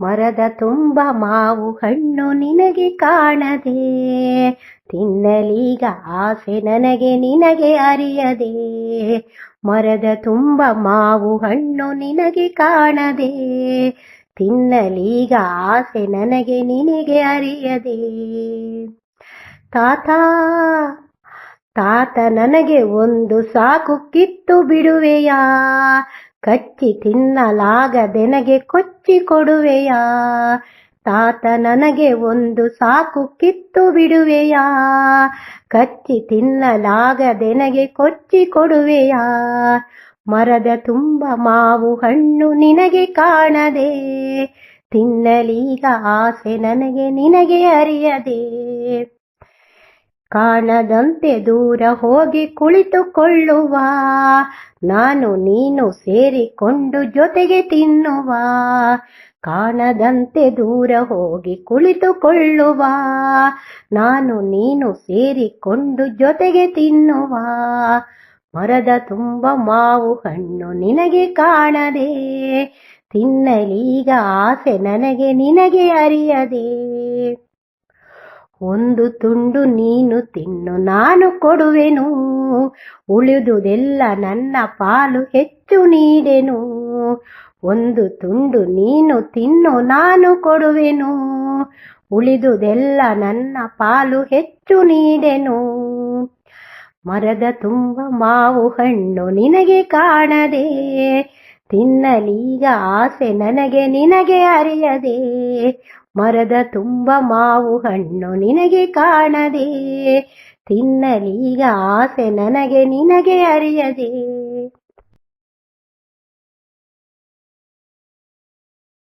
ಮರದ ತುಂಬ ಮಾವು ಹಣ್ಣು ನಿನಗೆ ಕಾಣದೆ. ತಿನ್ನಲೀಗ ಆಸೆ ನನಗೆ ನಿನಗೆ ಅರಿಯದೆ. ಮರದ ತುಂಬ ಮಾವು ಹಣ್ಣು ನಿನಗೆ ಕಾಣದೆ. ತಿನ್ನಲೀಗ ಆಸೆ ನನಗೆ ನಿನಗೆ ಅರಿಯದೆ. ತಾತ ತಾತ ನನಗೆ ಒಂದು ಸಾಕು ಕಿತ್ತು ಬಿಡುವೆಯಾ? ಕಚ್ಚಿ ತಿನ್ನಲಾಗದೆನಗೆ ಕೊಚ್ಚಿ ಕೊಡುವೆಯಾ? ತಾತ ನನಗೆ ಒಂದು ಸಾಕು ಕಿತ್ತು ಬಿಡುವೆಯಾ? ಕಚ್ಚಿ ತಿನ್ನಲಾಗದೆನಗೆ ಕೊಚ್ಚಿ ಕೊಡುವೆಯಾ? ಮರದ ತುಂಬ ಮಾವು ಹಣ್ಣು ನಿನಗೆ ಕಾಣದೆ, ತಿನ್ನಲೀಗ ಆಸೆ ನನಗೆ ನಿನಗೆ ಅರಿಯದೆ. ಕಾಣದಂತೆ ದೂರ ಹೋಗಿ ಕುಳಿತುಕೊಳ್ಳುವ. ನಾನು ನೀನು ಸೇರಿಕೊಂಡು ಜೊತೆಗೆ ತಿನ್ನುವ. ಕಾಣದಂತೆ ದೂರ ಹೋಗಿ ಕುಳಿತುಕೊಳ್ಳುವ. ನಾನು ನೀನು ಸೇರಿಕೊಂಡು ಜೊತೆಗೆ ತಿನ್ನುವ. ಮರದ ತುಂಬ ಮಾವು ಹಣ್ಣು ನಿನಗೆ ಕಾಣದೆ. ತಿನ್ನಲೀಗ ಆಸೆ ನನಗೆ ನಿನಗೆ ಅರಿಯದೆ. ಒಂದು ತುಂಡು ನೀನು ತಿನ್ನು, ನಾನು ಕೊಡುವೆನು. ಉಳಿದುದೆಲ್ಲ ನನ್ನ ಪಾಲು ಹೆಚ್ಚು ನೀಡೆನು. ಒಂದು ತುಂಡು ನೀನು ತಿನ್ನು, ನಾನು ಕೊಡುವೆನು. ಉಳಿದುದೆಲ್ಲ ನನ್ನ ಪಾಲು ಹೆಚ್ಚು ನೀಡೆನು. ಮರದ ತುಂಬ ಮಾವು ಹಣ್ಣು ನಿನಗೆ ಕಾಣದೆ. ತಿನ್ನಲೀಗ ಆಸೆ ನನಗೆ ನಿನಗೆ ಅರಿಯದೆ. ಮರದ ತುಂಬ ಮಾವು ಹಣ್ಣು ನಿನಗೆ ಕಾಣದೆ. ತಿನ್ನಲೀಗ ಆಸೆ ನನಗೆ ನಿನಗೆ ಅರಿಯದೆ.